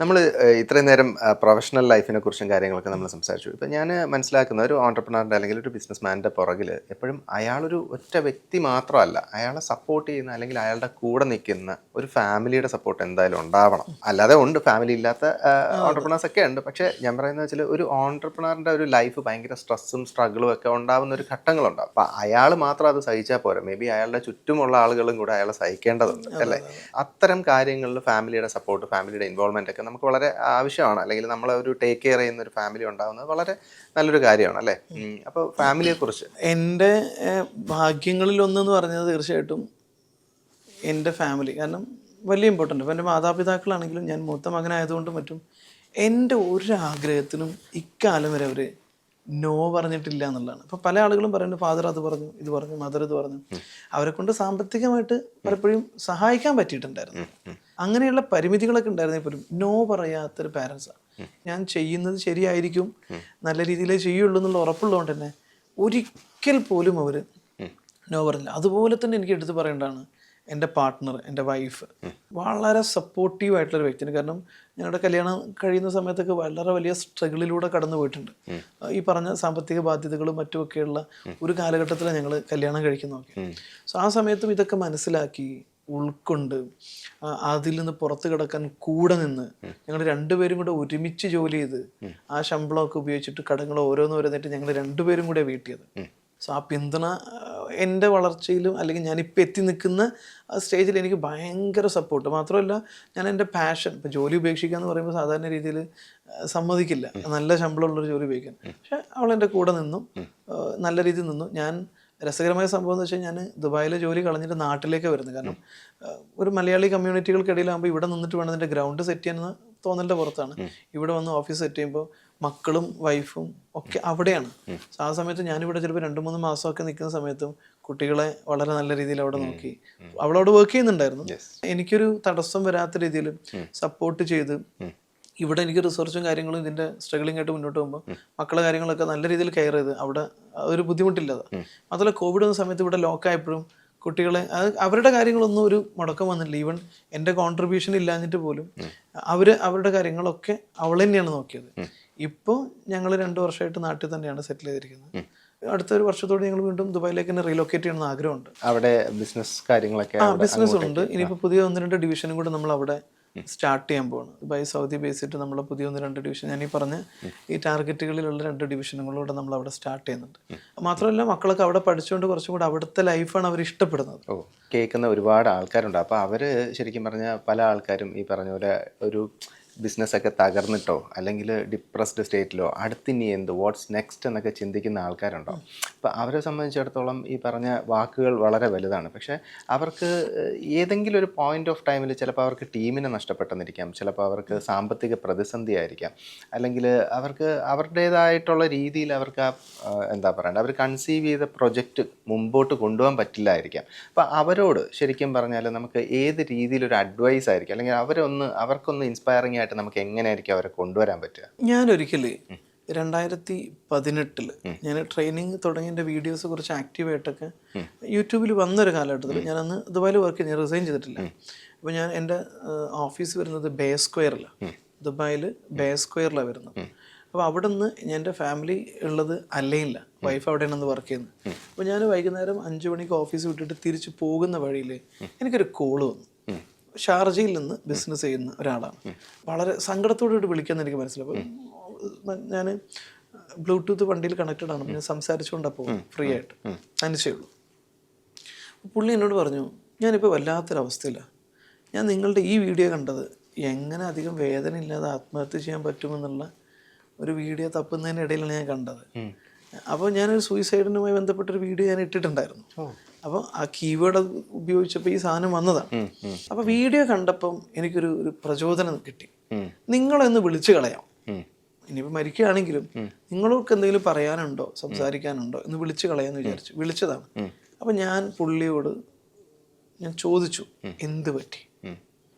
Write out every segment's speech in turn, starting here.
നമ്മൾ ഇത്രയും നേരം പ്രൊഫഷണൽ ലൈഫിനെ കുറിച്ചും കാര്യങ്ങളൊക്കെ നമ്മൾ സംസാരിച്ചു. ഇപ്പം ഞാൻ മനസ്സിലാക്കുന്ന ഒരു ഓണ്ടർപ്രണറിന്റെ അല്ലെങ്കിൽ ഒരു ബിസിനസ്മാന്റെ പുറകിൽ എപ്പോഴും അയാളൊരു ഒറ്റ വ്യക്തി മാത്രമല്ല അയാളെ സപ്പോർട്ട് ചെയ്യുന്ന അല്ലെങ്കിൽ അയാളുടെ കൂടെ നിൽക്കുന്ന ഒരു ഫാമിലിയുടെ സപ്പോർട്ട് എന്തായാലും ഉണ്ടാവണം. അല്ലാതെ ഉണ്ട് ഫാമിലി ഇല്ലാത്ത ഓണ്ടർപ്രണേഴ്സ് ഒക്കെ ഉണ്ട്. പക്ഷേ ഞാൻ പറയുന്നത് വെച്ചാൽ ഒരു ഓണ്ടർപ്രണറിന്റെ ഒരു ലൈഫ് ഭയങ്കര സ്ട്രെസ്സും സ്ട്രഗിളും ഒക്കെ ഉണ്ടാവുന്ന ഒരു ഘട്ടങ്ങളുണ്ടാവും. അപ്പം അയാൾ മാത്രം അത് സഹിച്ചാൽ പോരാ. മേ ബി അയാളുടെ ചുറ്റുമുള്ള ആളുകളും കൂടെ അയാളെ സഹിക്കേണ്ടതുണ്ട് അല്ലേ? അത്തരം കാര്യങ്ങളിൽ ഫാമിലിയുടെ സപ്പോർട്ട് ഫാമിലിയുടെ ഇൻവോൾവ്മെന്റ് ഒക്കെ നമുക്ക് വളരെ ആവശ്യമാണ്. അല്ലെങ്കിൽ നമ്മൾ ഒരു ടേക്ക് കെയർ ചെയ്യുന്ന ഒരു ഫാമിലി ഉണ്ടാകുന്നത് വളരെ നല്ലൊരു കാര്യമാണ് അല്ലേ? അപ്പോൾ ഫാമിലിയെ കുറിച്ച്. എന്റെ ഒന്നെന്ന് പറഞ്ഞത് തീർച്ചയായിട്ടും എന്റെ ഫാമിലി കാരണം വലിയ ഇമ്പോർട്ടന്റ് ഇപ്പം എന്റെ മാതാപിതാക്കളാണെങ്കിലും ഞാൻ മൂത്ത മകനായതുകൊണ്ടും മറ്റും എന്റെ ഒരു ആഗ്രഹത്തിനും ഇക്കാലം വരെ അവർ നോ പറഞ്ഞിട്ടില്ല എന്നുള്ളതാണ്. ഇപ്പം പല ആളുകളും പറയുന്നു ഫാദർ അത് പറഞ്ഞു ഇത് പറഞ്ഞു മദർ ഇത് പറഞ്ഞു. അവരെ കൊണ്ട് സാമ്പത്തികമായിട്ട് പലപ്പോഴും സഹായിക്കാൻ പറ്റിയിട്ടുണ്ടായിരുന്നു. അങ്ങനെയുള്ള പരിമിതികളൊക്കെ ഉണ്ടായിരുന്നെങ്കിൽ പോലും നോ പറയാത്തൊരു പാരൻസാണ് ഞാൻ ചെയ്യുന്നത് ശരിയായിരിക്കും നല്ല രീതിയിലേ ചെയ്യുള്ളൂ എന്നുള്ള ഉറപ്പുള്ളതുകൊണ്ട് തന്നെ ഒരിക്കൽ പോലും അവർ നോ പറഞ്ഞില്ല. അതുപോലെ തന്നെ എനിക്ക് എടുത്തു പറയേണ്ടതാണ് എന്റെ പാർട്ട്ണർ എന്റെ വൈഫ് വളരെ സപ്പോർട്ടീവ് ആയിട്ടുള്ള ഒരു വ്യക്തിയാണ്. കാരണം ഞങ്ങളുടെ കല്യാണം കഴിയുന്ന സമയത്തൊക്കെ വളരെ വലിയ സ്ട്രഗിളിലൂടെ കടന്നു പോയിട്ടുണ്ട്. ഈ പറഞ്ഞ സാമ്പത്തിക ബാധ്യതകളും മറ്റുമൊക്കെയുള്ള ഒരു കാലഘട്ടത്തിൽ ഞങ്ങൾ കല്യാണം കഴിക്കുന്നതൊക്കെ. സോ ആ സമയത്തും ഇതൊക്കെ മനസ്സിലാക്കി ഉൾക്കൊണ്ട് അതിൽ നിന്ന് പുറത്തു കിടക്കാൻ കൂടെ നിന്ന് ഞങ്ങൾ രണ്ടുപേരും കൂടെ ഒരുമിച്ച് ജോലി ചെയ്ത് ആ ശമ്പളമൊക്കെ ഉപയോഗിച്ചിട്ട് കടങ്ങൾ ഓരോന്നോരോന്നായിട്ട് ഞങ്ങൾ രണ്ടുപേരും കൂടെ വീട്ടിയത്. സോ ആ പിന്തുണ എന്റെ വളർച്ചയിലും അല്ലെങ്കിൽ ഞാനിപ്പോൾ എത്തി നിൽക്കുന്ന ആ സ്റ്റേജിൽ എനിക്ക് ഭയങ്കര സപ്പോർട്ട് മാത്രമല്ല ഞാൻ എന്റെ പാഷൻ ഇപ്പം ജോലി ഉപേക്ഷിക്കുക എന്ന് പറയുമ്പോൾ സാധാരണ രീതിയിൽ സമ്മതിക്കില്ല. നല്ല ശമ്പളമുള്ളൊരു ജോലി ഉപയോഗിക്കാൻ പക്ഷെ അവൾ എന്റെ കൂടെ നിന്നു. നല്ല രീതിയിൽ നിന്നു. ഞാൻ രസകരമായ സംഭവം എന്ന് വെച്ചാൽ ഞാൻ ദുബായിലെ ജോലി കളഞ്ഞിട്ട് നാട്ടിലേക്ക് വരുന്നത് കാരണം ഒരു മലയാളി കമ്മ്യൂണിറ്റികൾക്കിടയിലാകുമ്പോൾ ഇവിടെ നിന്നിട്ട് വേണം അതിന്റെ ഗ്രൗണ്ട് സെറ്റ് ചെയ്യുന്ന തോന്നലിന്റെ പുറത്താണ്. ഇവിടെ വന്ന് ഓഫീസ് സെറ്റ് ചെയ്യുമ്പോൾ മക്കളും വൈഫും ഒക്കെ അവിടെയാണ്. ആ സമയത്ത് ഞാനിവിടെ ചിലപ്പോൾ രണ്ട് മൂന്ന് മാസമൊക്കെ നിൽക്കുന്ന സമയത്തും കുട്ടികളെ വളരെ നല്ല രീതിയിൽ അവിടെ നോക്കി. അവളവിടെ വർക്ക് ചെയ്യുന്നുണ്ടായിരുന്നു. എനിക്കൊരു തടസ്സം വരാത്ത രീതിയിൽ സപ്പോർട്ട് ചെയ്ത് ഇവിടെ എനിക്ക് റിസർച്ചും കാര്യങ്ങളും ഇതിന്റെ സ്ട്രഗിളിംഗ് ആയിട്ട് മുന്നോട്ട് പോകുമ്പോൾ മക്കളെ കാര്യങ്ങളൊക്കെ നല്ല രീതിയിൽ കെയർ ചെയ്ത് അവിടെ ഒരു ബുദ്ധിമുട്ടില്ലാതെ. മാത്രമല്ല കോവിഡ് വന്ന സമയത്ത് ഇവിടെ ലോക്ക് ആയപ്പോഴും കുട്ടികളെ അത് അവരുടെ കാര്യങ്ങളൊന്നും ഒരു മുടക്കം വന്നില്ല ഈവൻ എന്റെ കോൺട്രിബ്യൂഷൻ ഇല്ലാഞ്ഞിട്ട് പോലും അവർ അവരുടെ കാര്യങ്ങളൊക്കെ അവൾ തന്നെയാണ് നോക്കിയത്. ഇപ്പോൾ ഞങ്ങൾ രണ്ട് വർഷമായിട്ട് നാട്ടിൽ തന്നെയാണ് സെറ്റിൽ ചെയ്തിരിക്കുന്നത്. അടുത്ത ഒരു വർഷത്തോടെ ഞങ്ങൾ വീണ്ടും ദുബായിലേക്ക് തന്നെ റീലൊക്കേറ്റ് ചെയ്യണമെന്ന് ആഗ്രഹമുണ്ട്. അവിടെ ബിസിനസ് കാര്യങ്ങളൊക്കെ ആ ബിസിനസ് ഉണ്ട്. ഇനിയിപ്പോൾ പുതിയ ഒന്ന് രണ്ട് ഡിവിഷനും കൂടെ നമ്മൾ അവിടെ സ്റ്റാർട്ട് ചെയ്യാൻ പോവാണ്. ദുബായ് സൗദി ബേസിട്ട് നമ്മൾ പുതിയ ഒന്ന് രണ്ട് ഡിവിഷൻ ഞാൻ ഈ പറഞ്ഞ ഈ ടാർഗറ്റുകളിലുള്ള രണ്ട് ഡിവിഷനുകളിലൂടെ നമ്മൾ അവിടെ സ്റ്റാർട്ട് ചെയ്യുന്നുണ്ട്. മാത്രമല്ല മക്കളൊക്കെ അവിടെ പഠിച്ചുകൊണ്ട് കുറച്ചും കൂടെ അവിടുത്തെ ലൈഫാണ് അവർ ഇഷ്ടപ്പെടുന്നത്. ഓ കേൾക്കുന്ന ഒരുപാട് ആൾക്കാരുണ്ട്. അപ്പോൾ അവർ ശരിക്കും പറഞ്ഞാൽ പല ആൾക്കാരും ഈ പറഞ്ഞ പോലെ ഒരു ബിസിനസ്സൊക്കെ തകർന്നിട്ടോ അല്ലെങ്കിൽ ഡിപ്രസ്ഡ് സ്റ്റേറ്റിലോ അടുത്തിനി എന്ത് വാട്ട്സ് നെക്സ്റ്റ് എന്നൊക്കെ ചിന്തിക്കുന്ന ആൾക്കാരുണ്ടോ? അപ്പോൾ അവരെ സംബന്ധിച്ചിടത്തോളം ഈ പറഞ്ഞ വാക്കുകൾ വളരെ വലുതാണ്. പക്ഷേ അവർക്ക് ഏതെങ്കിലും ഒരു പോയിന്റ് ഓഫ് ടൈമിൽ ചിലപ്പോൾ അവർക്ക് ടീമിനെ നഷ്ടപ്പെട്ടെന്നിരിക്കാം ചിലപ്പോൾ അവർക്ക് സാമ്പത്തിക പ്രതിസന്ധി ആയിരിക്കാം അല്ലെങ്കിൽ അവർക്ക് അവരുടേതായിട്ടുള്ള രീതിയിൽ അവർക്ക് ആ എന്താ പറയണ്ടത് അവർ കൺസീവ് ചെയ്ത പ്രൊജക്റ്റ് മുമ്പോട്ട് കൊണ്ടുപോകാൻ പറ്റില്ലായിരിക്കാം. അപ്പോൾ അവരോട് ശരിക്കും പറഞ്ഞാൽ നമുക്ക് ഏത് രീതിയിലൊരു അഡ്വൈസ് ആയിരിക്കും? അല്ലെങ്കിൽ അവരൊന്ന് അവർക്കൊന്ന് ഇൻസ്പയറിംഗ് ആയിട്ട് നമുക്ക് എങ്ങനെയായിരിക്കും അവരെ കൊണ്ടുവരാൻ പറ്റുക? ഞാൻ ഒരിക്കലേ രണ്ടായിരത്തി പതിനെട്ടിൽ ഞാൻ ട്രെയിനിങ് തുടങ്ങിയതിന്റെ വീഡിയോസ് കുറച്ച് ആക്റ്റീവായിട്ടൊക്കെ യൂട്യൂബിൽ വന്നൊരു കാലഘട്ടത്തിൽ ഞാൻ അന്ന് ദുബായിൽ വർക്ക് ചെയ്ത് റിസൈൻ ചെയ്തിട്ടില്ല. അപ്പോൾ ഞാൻ എന്റെ ഓഫീസ് വരുന്നത് ബേ സ്ക്വയറിലാണ് ദുബായിൽ ബേ സ്ക്വയറിലാണ് വരുന്നത്. അപ്പോൾ അവിടെ നിന്ന് ഞാൻ എന്റെ ഫാമിലി ഉള്ളത് അല്ലയില്ല വൈഫ് അവിടെയാണെന്ന് വർക്ക് ചെയ്യുന്നത്. അപ്പോൾ ഞാൻ വൈകുന്നേരം അഞ്ച് മണിക്ക് ഓഫീസ് വിട്ടിട്ട് തിരിച്ച് പോകുന്ന വഴിയിൽ എനിക്കൊരു കോൾ വന്നു. ഷാർജയിൽ നിന്ന് ബിസിനസ് ചെയ്യുന്ന ഒരാളാണ്. വളരെ സങ്കടത്തോടുകൂടി വിളിക്കുന്ന എനിക്ക് മനസ്സിലാവും ഞാൻ ബ്ലൂടൂത്ത് വണ്ടിയിൽ കണക്റ്റഡ് ആണ്. ഞാൻ സംസാരിച്ചുകൊണ്ടാണ് പോകും ഫ്രീ ആയിട്ട്. അനുസരിച്ചുള്ളൂ പുള്ളി എന്നോട് പറഞ്ഞു ഞാനിപ്പോൾ വല്ലാത്തൊരവസ്ഥയിലാണ് ഞാൻ നിങ്ങളുടെ ഈ വീഡിയോ കണ്ടത് എങ്ങനെ അധികം വേദന ഇല്ലാതെ ആത്മഹത്യ ചെയ്യാൻ പറ്റുമെന്നുള്ള ഒരു വീഡിയോ തപ്പുന്നതിനിടയിലാണ് ഞാൻ കണ്ടത്. അപ്പോൾ ഞാനൊരു സൂയിസൈഡിനുമായി ബന്ധപ്പെട്ടൊരു വീഡിയോ ഞാൻ ഇട്ടിട്ടുണ്ടായിരുന്നു. അപ്പോൾ ആ കീവേഡ് ഉപയോഗിച്ചപ്പോൾ ഈ സാധനം വന്നതാണ്. അപ്പോൾ വീഡിയോ കണ്ടപ്പം എനിക്കൊരു ഒരു പ്രചോദനം കിട്ടി. നിങ്ങളൊന്ന് വിളിച്ചു കളയാം. ഇനിയിപ്പോൾ മരിക്കുകയാണെങ്കിലും നിങ്ങൾക്ക് എന്തെങ്കിലും പറയാനുണ്ടോ സംസാരിക്കാനുണ്ടോ എന്ന് വിളിച്ചു കളയാന്ന് വിചാരിച്ചു. വിളിച്ചതാണ്. അപ്പം ഞാൻ പുള്ളിയോട് ഞാൻ ചോദിച്ചു എന്ത് പറ്റി?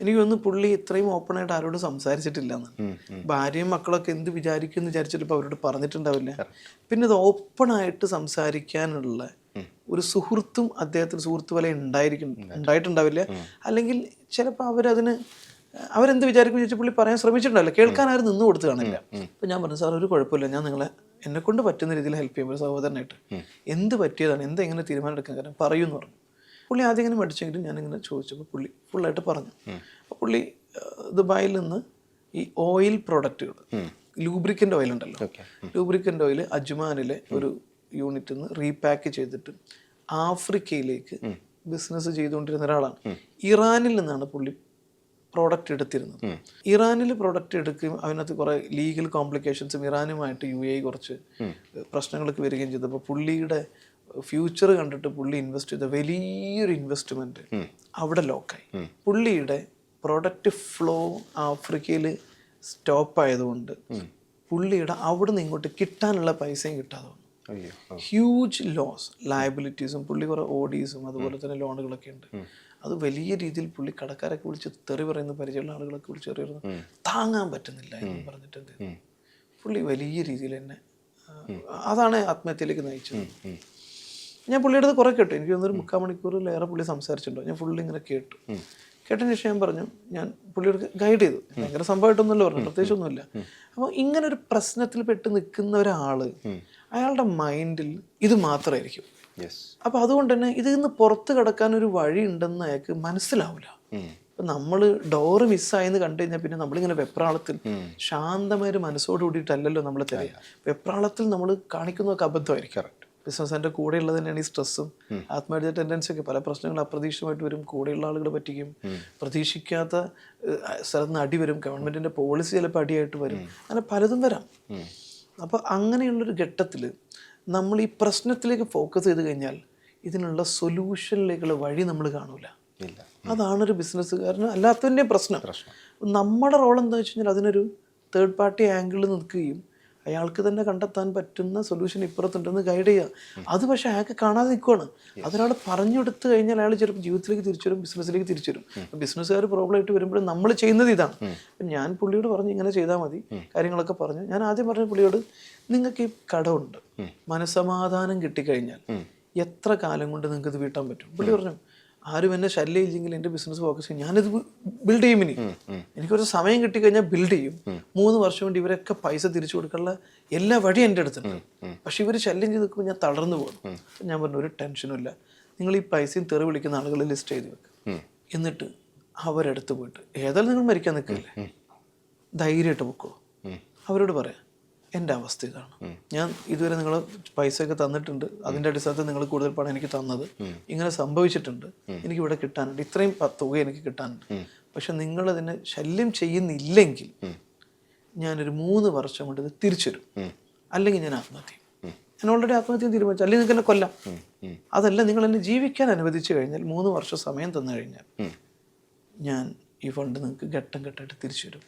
എനിക്ക് തോന്നുന്നു പുള്ളി ഇത്രയും ഓപ്പൺ ആയിട്ട് ആരോടും സംസാരിച്ചിട്ടില്ല എന്ന് ഭാര്യയും മക്കളൊക്കെ എന്ത് വിചാരിക്കും എന്ന് വിചാരിച്ചിട്ട് അവരോട് പറഞ്ഞിട്ടുണ്ടാവില്ല. പിന്നെ ഇത് ഓപ്പൺ ആയിട്ട് സംസാരിക്കാനുള്ള ഒരു സുഹൃത്തും അദ്ദേഹത്തിന് സുഹൃത്ത് പോലെ ഉണ്ടായിരിക്കും ഉണ്ടായിട്ടുണ്ടാവില്ല. അല്ലെങ്കിൽ ചിലപ്പോൾ അവരതിന് അവരെന്ത് വിചാരിക്കും ചോദിച്ചാൽ പുള്ളി പറയാൻ ശ്രമിച്ചിട്ടുണ്ടല്ലോ കേൾക്കാൻ ആരും നിന്ന് കൊടുത്തു കാണില്ല. അപ്പം ഞാൻ പറഞ്ഞു സാർ ഒരു കുഴപ്പമില്ല. ഞാൻ നിങ്ങളെ എന്നെ കൊണ്ട് പറ്റുന്ന രീതിയിൽ ഹെൽപ്പ് ചെയ്യും ഒരു സഹോദരനായിട്ട്. എന്ത് പറ്റിയതാണ്? എന്ത് എങ്ങനെ തീരുമാനം എടുക്കാൻ കാരണം? പറയൂ എന്ന് പറഞ്ഞു. പുള്ളി ആദ്യം ഇങ്ങനെ മടിച്ചെങ്കിലും ഇങ്ങനെ ചോദിച്ചപ്പോൾ പുള്ളി ഫുള്ളായിട്ട് പറഞ്ഞു. അപ്പോൾ പുള്ളി ദുബായിൽ നിന്ന് ഈ ഓയിൽ പ്രോഡക്റ്റുകൾ ലൂബ്രിക്കന്റ് ഓയിൽ ഉണ്ടല്ലോ. ലൂബ്രിക്കന്റ് ഓയിൽ അജ്മാനിലെ ഒരു യൂണിറ്റിൽ നിന്ന് റീപാക്ക് ചെയ്തിട്ട് ആഫ്രിക്കയിലേക്ക് ബിസിനസ് ചെയ്തുകൊണ്ടിരുന്ന ഒരാളാണ്. ഇറാനിൽ നിന്നാണ് പുള്ളി പ്രോഡക്റ്റ് എടുത്തിരുന്നത്. ഇറാനിൽ പ്രോഡക്റ്റ് എടുക്കുകയും അതിനകത്ത് കുറേ ലീഗൽ കോംപ്ലിക്കേഷൻസും ഇറാനുമായിട്ട് യു എ കുറച്ച് പ്രശ്നങ്ങളൊക്കെ വരികയും ചെയ്തു ചെയ്തപ്പോൾ പുള്ളിയുടെ ഫ്യൂച്ചർ കണ്ടിട്ട് പുള്ളി ഇൻവെസ്റ്റ് ചെയ്ത വലിയൊരു ഇൻവെസ്റ്റ്മെന്റ് അവിടെ ലോക്കായി പുള്ളിയുടെ പ്രൊഡക്റ്റ് ഫ്ലോ ആഫ്രിക്കയിൽ സ്റ്റോപ്പ് ആയതുകൊണ്ട് പുള്ളിയുടെ അവിടെ നിന്ന് ഇങ്ങോട്ട് കിട്ടാനുള്ള പൈസയും കിട്ടാതെ. ഹ്യൂജ് ലോസ് ലയബിലിറ്റീസും പുള്ളി കുറേ ഓഡീസും അതുപോലെ തന്നെ ലോണുകളൊക്കെ ഉണ്ട്. അത് വലിയ രീതിയിൽ പുള്ളി കടക്കാരൊക്കെ വിളിച്ച് തെറി പറയുന്ന പരിചയമുള്ള ആളുകളൊക്കെ വിളിച്ച് തെറി പറയുന്നു. താങ്ങാൻ പറ്റുന്നില്ല എന്ന് പറഞ്ഞിട്ട് എന്ത് പുള്ളി വലിയ രീതിയിൽ തന്നെ അതാണ് ആത്മഹത്യയിലേക്ക് നയിച്ചത്. ഞാൻ പുള്ളിയുടെ അടുത്ത് കുറേ കേട്ടു. എനിക്ക് തോന്നുന്നു ഒരു മുക്കാൽ മണിക്കൂറിലേറെ പുള്ളി സംസാരിച്ചിട്ടുണ്ടോ? ഞാൻ ഫുള്ളി ഇങ്ങനെ കേട്ടു. കേട്ടതിന് ശേഷം ഞാൻ പറഞ്ഞു ഞാൻ പുള്ളിയോട് ഗൈഡ് ചെയ്തു. ഭയങ്കര സംഭവമായിട്ടൊന്നുമല്ല പറഞ്ഞു പ്രത്യേകിച്ചൊന്നുമില്ല. അപ്പോൾ ഇങ്ങനെ ഒരു പ്രശ്നത്തിൽ പെട്ട് നിൽക്കുന്ന ഒരാൾ അയാളുടെ മൈൻഡിൽ ഇത് മാത്രമായിരിക്കും അപ്പോൾ അതുകൊണ്ട് തന്നെ ഇതിൽ നിന്ന് പുറത്ത് കിടക്കാൻ ഒരു വഴി ഉണ്ടെന്ന് അയാൾക്ക് മനസ്സിലാവില്ല. നമ്മൾ ഇപ്പം നമ്മൾ ഡോറ് മിസ്സായെന്ന് കണ്ടു കഴിഞ്ഞാൽ പിന്നെ നമ്മളിങ്ങനെ വെപ്രാളത്തിൽ ശാന്തമായ ഒരു മനസ്സോട് കൂടിയിട്ടല്ലല്ലോ നമ്മൾ തിരയുക. വെപ്രാളത്തിൽ നമ്മൾ കാണിക്കുന്നതൊക്കെ അബദ്ധമായിരിക്കും. ബിസിനസ് കൂടെ ഉള്ളത് തന്നെയാണ് ഈ സ്ട്രെസ്സും ആത്മഹത്യ ടെൻഡൻസി ഒക്കെ പല പ്രശ്നങ്ങൾ അപ്രതീക്ഷിതമായിട്ട് വരും. കൂടെയുള്ള ആളുകൾ പറ്റിക്കും. പ്രതീക്ഷിക്കാത്ത സ്ഥലത്ത് നിന്ന് അടി വരും. ഗവൺമെന്റിന്റെ പോളിസി ചിലപ്പോൾ അടിയായിട്ട് വരും. അങ്ങനെ പലതും വരാം. അപ്പോൾ അങ്ങനെയുള്ളൊരു ഘട്ടത്തിൽ നമ്മൾ ഈ പ്രശ്നത്തിലേക്ക് ഫോക്കസ് ചെയ്ത് കഴിഞ്ഞാൽ ഇതിനുള്ള സൊല്യൂഷനിലേക്കുള്ള വഴി നമ്മൾ കാണൂല. അതാണ് ഒരു ബിസിനസ്സുകാരന് അല്ലാത്തതിന്റെ പ്രശ്നം. നമ്മുടെ റോൾ എന്താ വെച്ച് കഴിഞ്ഞാൽ അതിനൊരു തേർഡ് പാർട്ടി ആംഗിളിൽ നിൽക്കുകയും അയാൾക്ക് തന്നെ കണ്ടെത്താൻ പറ്റുന്ന സൊല്യൂഷൻ ഇപ്പുറത്തുണ്ടെന്ന് ഗൈഡ് ചെയ്യുക അത് പക്ഷേ അയാൾക്ക് കാണാതെ നിൽക്കുവാണ് അതൊരാൾ പറഞ്ഞു കൊടുത്തു കഴിഞ്ഞാൽ അയാൾ ചിലപ്പോൾ ജീവിതത്തിലേക്ക് തിരിച്ചു വരും ബിസിനസ്സിലേക്ക് തിരിച്ചു വരും. ബിസിനസ്സുകാർ പ്രോബ്ലം ആയിട്ട് വരുമ്പോൾ നമ്മൾ ചെയ്യുന്നത് ഇതാണ്. അപ്പം ഞാൻ പുള്ളിയോട് പറഞ്ഞു ഇങ്ങനെ ചെയ്താൽ മതി. കാര്യങ്ങളൊക്കെ പറഞ്ഞു. ഞാൻ ആദ്യം പറഞ്ഞ പുള്ളിയോട് നിങ്ങൾക്ക് ഈ കടമുണ്ട്. മനസമാധാനം കിട്ടിക്കഴിഞ്ഞാൽ എത്ര കാലം കൊണ്ട് നിങ്ങൾക്ക് ഇത് വീട്ടാൻ പറ്റും? പുള്ളി പറഞ്ഞു ആരും എന്നെ ശല്യം ഇല്ലെങ്കിൽ എന്റെ ബിസിനസ് ഫോക്കസ് ചെയ്യും. ഞാനിത് ബിൽഡ് ചെയ്യും ഇനി. എനിക്കൊരു സമയം കിട്ടിക്കഴിഞ്ഞാൽ ബിൽഡ് ചെയ്യും. മൂന്ന് വർഷം കൊണ്ട് ഇവരൊക്കെ പൈസ തിരിച്ചു കൊടുക്കാനുള്ള എല്ലാ വഴിയും എന്റെ അടുത്തുണ്ട്. പക്ഷെ ഇവർ ശല്യം ചെയ്ത് നിൽക്കുമ്പോൾ ഞാൻ തളർന്നു പോകും. ഞാൻ പറഞ്ഞു ഒരു ടെൻഷനും ഇല്ല. നിങ്ങൾ ഈ പൈസയും തെറി വിളിക്കുന്ന ആളുകൾ ലിസ്റ്റ് ചെയ്ത് വെക്കുക എന്നിട്ട് അവരെടുത്ത് പോയിട്ട് ഏതായാലും നിങ്ങൾ മരിക്കാൻ നിൽക്കില്ലേ? ധൈര്യമായിട്ട് പൊക്കോ. അവരോട് പറയാം. എന്റെ അവസ്ഥ ഇതാണ് ഞാൻ ഇതുവരെ നിങ്ങൾ പൈസയൊക്കെ തന്നിട്ടുണ്ട്. അതിന്റെ അടിസ്ഥാനത്തിൽ നിങ്ങൾ കൂടുതൽ പണം എനിക്ക് തന്നത്. ഇങ്ങനെ സംഭവിച്ചിട്ടുണ്ട്. എനിക്ക് ഇവിടെ കിട്ടാനുണ്ട്. ഇത്രയും തുക എനിക്ക് കിട്ടാനുണ്ട്. പക്ഷെ നിങ്ങൾ അതിനെ ശല്യം ചെയ്യുന്നില്ലെങ്കിൽ ഞാനൊരു മൂന്ന് വർഷം കൊണ്ട് ഇത് തിരിച്ചു തരും. അല്ലെങ്കിൽ ഞാൻ ആത്മഹത്യ ഞാൻ ഓൾറെഡി ആത്മഹത്യ തീരുമാനിച്ചു. അല്ലെങ്കിൽ നിങ്ങൾക്ക് എന്നെ കൊല്ലാം അതല്ല നിങ്ങൾ എന്നെ ജീവിക്കാൻ അനുവദിച്ചു കഴിഞ്ഞാൽ മൂന്ന് വർഷം സമയം തന്നു കഴിഞ്ഞാൽ ഞാൻ ഈ ഫണ്ട് നിങ്ങൾക്ക് ഘട്ടം ഘട്ടമായിട്ട് തിരിച്ചു തരും.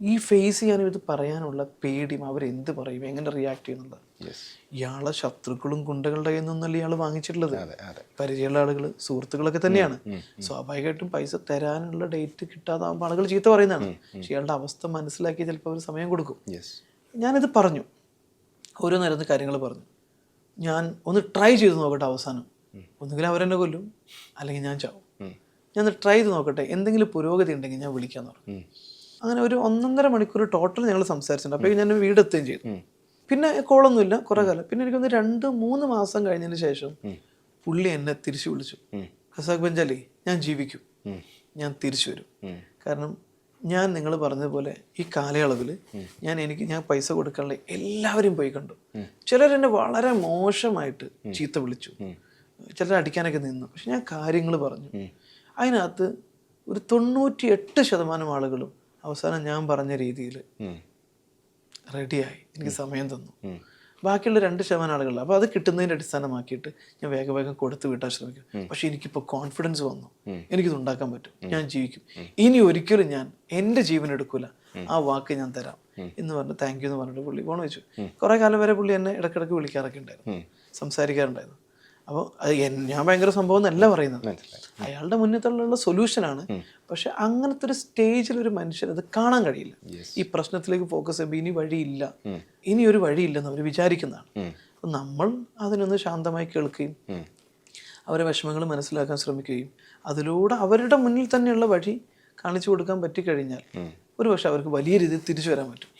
ഈ ഫേസ് ചെയ്യാനും ഇത് പറയാനുള്ള പേടിയും അവരെന്ത് പറയും? എങ്ങനെ റിയാക്ട് ചെയ്യുന്നുള്ളത്? ഇയാളെ ശത്രുക്കളും ഗുണ്ടകളുടെ കയ്യിൽ നിന്നല്ല ഇയാൾ വാങ്ങിച്ചിട്ടുള്ളത്? പരിചയമുള്ള ആളുകൾ സുഹൃത്തുക്കളൊക്കെ തന്നെയാണ്. സ്വാഭാവികമായിട്ടും പൈസ തരാനുള്ള ഡേറ്റ് കിട്ടാതാകുമ്പോൾ ആളുകൾ ചീത്ത പറയുന്നതാണ്. പക്ഷെ ഇയാളുടെ അവസ്ഥ മനസ്സിലാക്കി ചിലപ്പോൾ അവർ സമയം കൊടുക്കും. ഞാനിത് പറഞ്ഞു. ഓരോ നേരത്തെ കാര്യങ്ങൾ പറഞ്ഞു. ഞാൻ ഒന്ന് ട്രൈ ചെയ്ത് നോക്കട്ടെ അവസാനം. ഒന്നുകിൽ അവരെന്നെ കൊല്ലും അല്ലെങ്കിൽ ഞാൻ ചാവും. ഞാൻ ട്രൈ ചെയ്ത് നോക്കട്ടെ. എന്തെങ്കിലും പുരോഗതി ഉണ്ടെങ്കിൽ ഞാൻ വിളിക്കാന്ന് പറഞ്ഞു. അങ്ങനെ ഒരു ഒന്നൊന്നര മണിക്കൂർ ടോട്ടൽ ഞങ്ങൾ സംസാരിച്ചിട്ടുണ്ട്. അപ്പോൾ ഞാൻ വീടെത്തുകയും ചെയ്തു. പിന്നെ കോളൊന്നുമില്ല കുറേ കാലം. പിന്നെ എനിക്കൊന്ന് രണ്ട് മൂന്ന് മാസം കഴിഞ്ഞതിന് ശേഷം പുള്ളി എന്നെ തിരിച്ചു വിളിച്ചു. ഖസാഖ് ബെഞ്ചാലി ഞാൻ ജീവിക്കും. ഞാൻ തിരിച്ചു വരും. കാരണം ഞാൻ നിങ്ങൾ പറഞ്ഞതുപോലെ ഈ കാലയളവിൽ ഞാൻ എനിക്ക് ഞാൻ പൈസ കൊടുക്കാനുള്ള എല്ലാവരും പോയി കണ്ടു. ചിലരെന്നെ വളരെ മോശമായിട്ട് ചീത്ത വിളിച്ചു. ചിലർ അടിക്കാനൊക്കെ നിന്നു. പക്ഷെ ഞാൻ കാര്യങ്ങൾ പറഞ്ഞു. അതിനകത്ത് ഒരു തൊണ്ണൂറ്റി എട്ട് ശതമാനം ആളുകളും അവസാനം ഞാൻ പറഞ്ഞ രീതിയിൽ റെഡിയായി. എനിക്ക് സമയം തന്നു. ബാക്കിയുള്ള രണ്ട് ശതമാനം ആളുകളിൽ അപ്പോൾ അത് കിട്ടുന്നതിന്റെ അടിസ്ഥാനമാക്കിയിട്ട് ഞാൻ വേഗം വേഗം കൊടുത്തു വിട്ടാൻ ശ്രമിക്കും. പക്ഷെ എനിക്കിപ്പോൾ കോൺഫിഡൻസ് വന്നു. എനിക്കിത് ഉണ്ടാക്കാൻ പറ്റും. ഞാൻ ജീവിക്കും. ഇനി ഒരിക്കലും ഞാൻ എന്റെ ജീവൻ എടുക്കൂല. ആ വാക്ക് ഞാൻ തരാം. എന്ന് പറഞ്ഞു താങ്ക് യു എന്ന് പറഞ്ഞിട്ട് പുള്ളി ഫോൺ വെച്ചു. കുറേ കാലം വരെ പുള്ളി എന്നെ ഇടക്കിടക്ക് വിളിക്കാറൊക്കെ ഉണ്ടായിരുന്നു. സംസാരിക്കാറുണ്ടായിരുന്നു. അപ്പോൾ അത് ഞാൻ ഭയങ്കര സംഭവം എന്നല്ല പറയുന്നത്. അയാളുടെ മുന്നിൽ മുന്നിലുള്ള സൊല്യൂഷനാണ് പക്ഷെ അങ്ങനത്തെ ഒരു സ്റ്റേജിൽ ഒരു മനുഷ്യൻ അത് കാണാൻ കഴിയില്ല. ഈ പ്രശ്നത്തിലേക്ക് ഫോക്കസ് ചെയ്യുമ്പോൾ ഇനി വഴിയില്ല. ഇനി ഒരു വഴിയില്ലെന്ന് അവർ വിചാരിക്കുന്നതാണ്. അപ്പം നമ്മൾ അതിനൊന്ന് ശാന്തമായി കേൾക്കുകയും അവരെ വിഷമങ്ങൾ മനസ്സിലാക്കാൻ ശ്രമിക്കുകയും അതിലൂടെ അവരുടെ മുന്നിൽ തന്നെയുള്ള വഴി കാണിച്ചു കൊടുക്കാൻ പറ്റിക്കഴിഞ്ഞാൽ ഒരു പക്ഷെ അവർക്ക് വലിയ രീതിയിൽ തിരിച്ചു വരാൻ പറ്റും.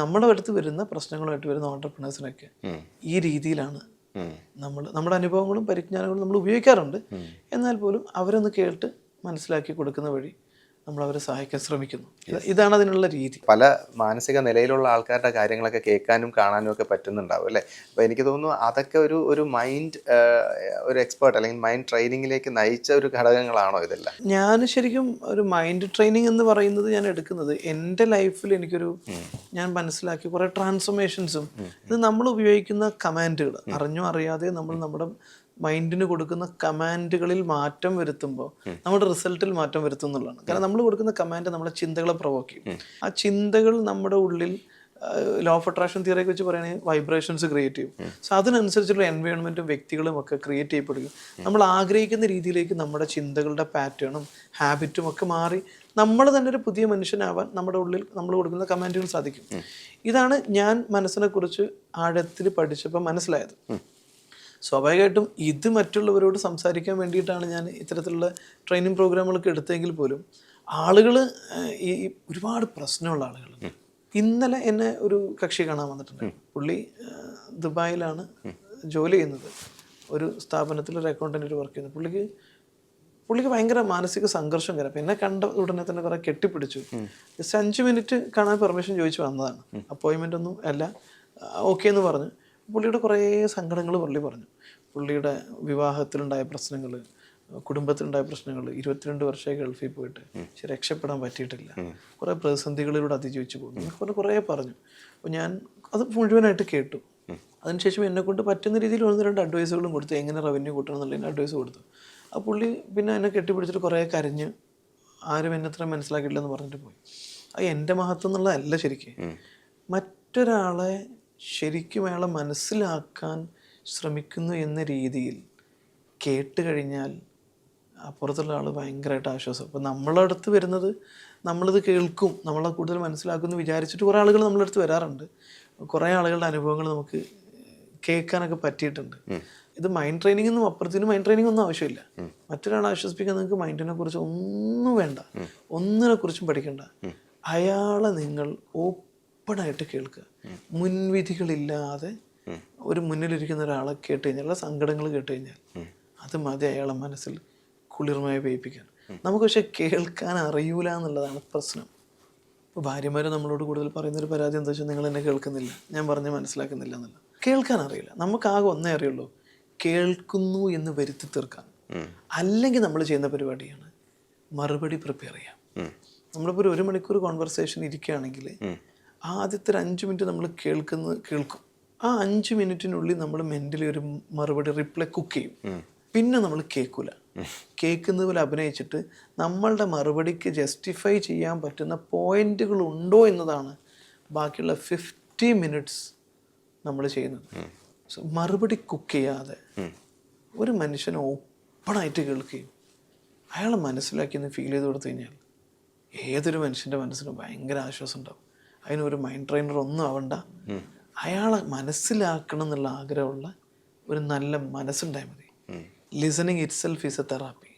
നമ്മുടെ അടുത്ത് വരുന്ന പ്രശ്നങ്ങളുമായിട്ട് വരുന്ന ഓണ്ടർപ്രണേഴ്സിനൊക്കെ ഈ രീതിയിലാണ് നമ്മൾ നമ്മുടെ അനുഭവങ്ങളും പരിജ്ഞാനങ്ങളും നമ്മൾ ഉപയോഗിക്കാറുണ്ട്. എന്നാൽ പോലും അവരൊന്ന് കേട്ട് മനസ്സിലാക്കി കൊടുക്കുന്ന വഴി നമ്മൾ അവരെ സഹായിക്കാൻ ശ്രമിക്കുന്നു. ഇതാണ് അതിനുള്ള രീതി. പല മാനസിക നിലയിലുള്ള ആൾക്കാരുടെ കാര്യങ്ങളൊക്കെ കേൾക്കാനും കാണാനും ഒക്കെ പറ്റുന്നുണ്ടാവും അല്ലേ? അപ്പോൾ എനിക്ക് തോന്നുന്നു അതൊക്കെ ഒരു ഒരു മൈൻഡ് ഒരു എക്സ്പേർട്ട് അല്ലെങ്കിൽ മൈൻഡ് ട്രെയിനിങ്ങിലേക്ക് നയിച്ച ഒരു ഘടകങ്ങളാണോ ഇതെല്ലാം? ഞാൻ ശരിക്കും ഒരു മൈൻഡ് ട്രെയിനിങ് എന്ന് പറയുന്നത് ഞാൻ എടുക്കുന്നത് എന്റെ ലൈഫിൽ എനിക്കൊരു ഞാൻ മനസ്സിലാക്കി കുറേ ട്രാൻസ്ഫോർമേഷൻസും ഇത് നമ്മൾ ഉപയോഗിക്കുന്ന കമാൻഡുകൾ അറിഞ്ഞോ അറിയാതെ നമ്മൾ നമ്മുടെ മൈൻഡിന് കൊടുക്കുന്ന കമാൻഡുകളിൽ മാറ്റം വരുത്തുമ്പോൾ നമ്മുടെ റിസൾട്ടിൽ മാറ്റം വരുത്തും എന്നുള്ളതാണ്. കാരണം നമ്മൾ കൊടുക്കുന്ന കമാൻഡ് നമ്മുടെ ചിന്തകളെ പ്രൊവോക്ക് ചെയ്യും. ആ ചിന്തകൾ നമ്മുടെ ഉള്ളിൽ ലോ ഓഫ് അട്രാക്ഷൻ തിയറിയെ വെച്ച് പറയുകയാണെങ്കിൽ വൈബ്രേഷൻസ് ക്രിയേറ്റ് ചെയ്യും. സോ അതിനനുസരിച്ചുള്ള എൻവയോൺമെന്റും വ്യക്തികളും ഒക്കെ ക്രിയേറ്റ് ചെയ്യപ്പെടുകയും നമ്മൾ ആഗ്രഹിക്കുന്ന രീതിയിലേക്ക് നമ്മുടെ ചിന്തകളുടെ പാറ്റേണും ഹാബിറ്റും ഒക്കെ മാറി നമ്മൾ തന്നെ ഒരു പുതിയ മനുഷ്യനാവാൻ നമ്മുടെ ഉള്ളിൽ നമ്മൾ കൊടുക്കുന്ന കമാൻഡുകൾ സാധിക്കും. ഇതാണ് ഞാൻ മനസ്സിനെ കുറിച്ച് ആഴത്തിൽ പഠിച്ചപ്പോൾ മനസ്സിലായത്. സ്വാഭാവികമായിട്ടും ഇത് മറ്റുള്ളവരോട് സംസാരിക്കാൻ വേണ്ടിയിട്ടാണ് ഞാൻ ഇത്തരത്തിലുള്ള ട്രെയിനിങ് പ്രോഗ്രാമുകളൊക്കെ എടുത്തെങ്കിൽ പോലും ആളുകൾ ഈ ഒരുപാട് പ്രശ്നമുള്ള ആളുകളുണ്ട്. ഇന്നലെ എന്നെ ഒരു കക്ഷി കാണാൻ വന്നിട്ടുണ്ട്. പുള്ളി ദുബായിലാണ് ജോലി ചെയ്യുന്നത്. ഒരു സ്ഥാപനത്തിൽ ഒരു അക്കൗണ്ടന്റ് വർക്ക് ചെയ്യുന്നത് പുള്ളിക്ക് പുള്ളിക്ക് ഭയങ്കര മാനസിക സംഘർഷം കയറി അപ്പം എന്നെ കണ്ട ഉടനെ തന്നെ കുറെ കെട്ടിപ്പിടിച്ചു. ജസ്റ്റ് അഞ്ച് മിനിറ്റ് കാണാൻ പെർമിഷൻ ചോദിച്ചു വന്നതാണ്. അപ്പോയിൻമെന്റ് ഒന്നും അല്ല. ഓക്കെ എന്ന് പറഞ്ഞു. പുള്ളിയുടെ കുറേ സങ്കടങ്ങൾ പുള്ളി പറഞ്ഞു. പുള്ളിയുടെ വിവാഹത്തിലുണ്ടായ പ്രശ്നങ്ങൾ കുടുംബത്തിലുണ്ടായ പ്രശ്നങ്ങൾ ഇരുപത്തിരണ്ട് വർഷമായി ഗൾഫിൽ പോയിട്ട് പക്ഷെ രക്ഷപ്പെടാൻ പറ്റിയിട്ടില്ല. കുറേ പ്രതിസന്ധികളിലൂടെ അതിജീവിച്ചു പോകുന്നു. കുറേ കുറേ പറഞ്ഞു. അപ്പോൾ ഞാൻ അത് മുഴുവനായിട്ട് കേട്ടു. അതിനുശേഷം എന്നെ കൊണ്ട് പറ്റുന്ന രീതിയിൽ ഒന്ന് രണ്ട് അഡ്വൈസുകളും കൊടുത്തു. എങ്ങനെ റവന്യൂ കൂട്ടണം എന്നുള്ളതിന് അഡ്വൈസ് കൊടുത്തു. ആ പുള്ളി പിന്നെ എന്നെ കെട്ടിപ്പിടിച്ചിട്ട് കുറേ കരഞ്ഞ് ആരും എന്നെ അത്ര മനസ്സിലാക്കിയിട്ടില്ലെന്ന് പറഞ്ഞിട്ട് പോയി. അത് എന്റെ മഹത്വം എന്നുള്ളതല്ല ശരിക്കും. മറ്റൊരാളെ ശരിക്കും അയാളെ മനസ്സിലാക്കാൻ ശ്രമിക്കുന്നു എന്ന രീതിയിൽ കേട്ട് കഴിഞ്ഞാൽ അപ്പുറത്തുള്ള ആൾ ഭയങ്കരമായിട്ട് ആശ്വാസം. അപ്പോൾ നമ്മളെ അടുത്ത് വരുന്നത് നമ്മളിത് കേൾക്കും നമ്മളെ കൂടുതൽ മനസ്സിലാക്കുമെന്ന് വിചാരിച്ചിട്ട് കുറേ ആളുകൾ നമ്മളെ അടുത്ത് വരാറുണ്ട്. കുറേ ആളുകളുടെ അനുഭവങ്ങൾ നമുക്ക് കേൾക്കാനൊക്കെ പറ്റിയിട്ടുണ്ട്. ഇത് മൈൻഡ് ട്രെയിനിങ് ഒന്നും അപ്പുറത്തിന് മൈൻഡ് ട്രെയിനിങ് ഒന്നും ആവശ്യമില്ല. മറ്റൊരാളെ ആശ്വസിപ്പിക്കാൻ നിങ്ങൾക്ക് മൈൻഡിനെ കുറിച്ച് ഒന്നും വേണ്ട. ഒന്നിനെ കുറിച്ചും പഠിക്കണ്ട. അയാളെ നിങ്ങൾ ഓപ്പണായിട്ട് കേൾക്കുക. മുൻവിധികളില്ലാതെ ഒരു മുന്നിലിരിക്കുന്ന ഒരാളെ കേട്ട് കഴിഞ്ഞാൽ സങ്കടങ്ങൾ കേട്ട് കഴിഞ്ഞാൽ അത് മതി അയാളെ മനസ്സിൽ കുളിർമയെ പേയിപ്പിക്കാൻ നമുക്ക് പക്ഷെ കേൾക്കാൻ അറിയൂല എന്നുള്ളതാണ് പ്രശ്നം. ഇപ്പോൾ ഭാര്യമാർ നമ്മളോട് കൂടുതൽ പറയുന്നൊരു പരാതി എന്താ വെച്ചാൽ നിങ്ങൾ എന്നെ കേൾക്കുന്നില്ല ഞാൻ പറഞ്ഞ് മനസ്സിലാക്കുന്നില്ല എന്നല്ല. കേൾക്കാൻ അറിയില്ല. നമുക്ക് ആകെ ഒന്നേ അറിയുള്ളൂ കേൾക്കുന്നു എന്ന് വരുത്തി തീർക്കാൻ. അല്ലെങ്കിൽ നമ്മൾ ചെയ്യുന്ന പരിപാടിയാണ് മറുപടി പ്രിപ്പയർ ചെയ്യാം നമ്മളിപ്പോൾ ഒരു മണിക്കൂർ കോൺവെർസേഷൻ ഇരിക്കുകയാണെങ്കിൽ ആദ്യത്തെ ഒരു അഞ്ച് മിനിറ്റ് നമ്മൾ കേൾക്കുന്ന കേൾക്കും. ആ അഞ്ച് മിനിറ്റിനുള്ളിൽ നമ്മൾ മെന്റലി ഒരു മറുപടി റിപ്ലൈ കുക്ക് ചെയ്യും. പിന്നെ നമ്മൾ കേൾക്കൂല. കേൾക്കുന്നത് പോലെ അഭിനയിച്ചിട്ട് നമ്മളുടെ മറുപടിക്ക് ജസ്റ്റിഫൈ ചെയ്യാൻ പറ്റുന്ന പോയിന്റുകൾ ഉണ്ടോ എന്നതാണ് ബാക്കിയുള്ള ഫിഫ്റ്റി മിനിറ്റ്സ് നമ്മൾ ചെയ്യുന്നത്. സോ മറുപടി കുക്ക് ചെയ്യാതെ ഒരു മനുഷ്യനെ ഓപ്പണായിട്ട് കേൾക്കുകയും അയാൾ മനസ്സിലാക്കി എന്ന് ഫീൽ ചെയ്ത് കൊടുത്തു കഴിഞ്ഞാൽ ഏതൊരു മനുഷ്യന്റെ മനസ്സിന് ഭയങ്കര ആശ്വാസം ഉണ്ടാവും. അതിനൊരു മൈൻഡ് ട്രെയിനർ ഒന്നും ആവണ്ട. അയാളെ മനസ്സിലാക്കണം എന്നുള്ള ആഗ്രഹമുള്ള ഒരു നല്ല മനസ്സുണ്ടായാൽ മതി. Listening itself is a therapy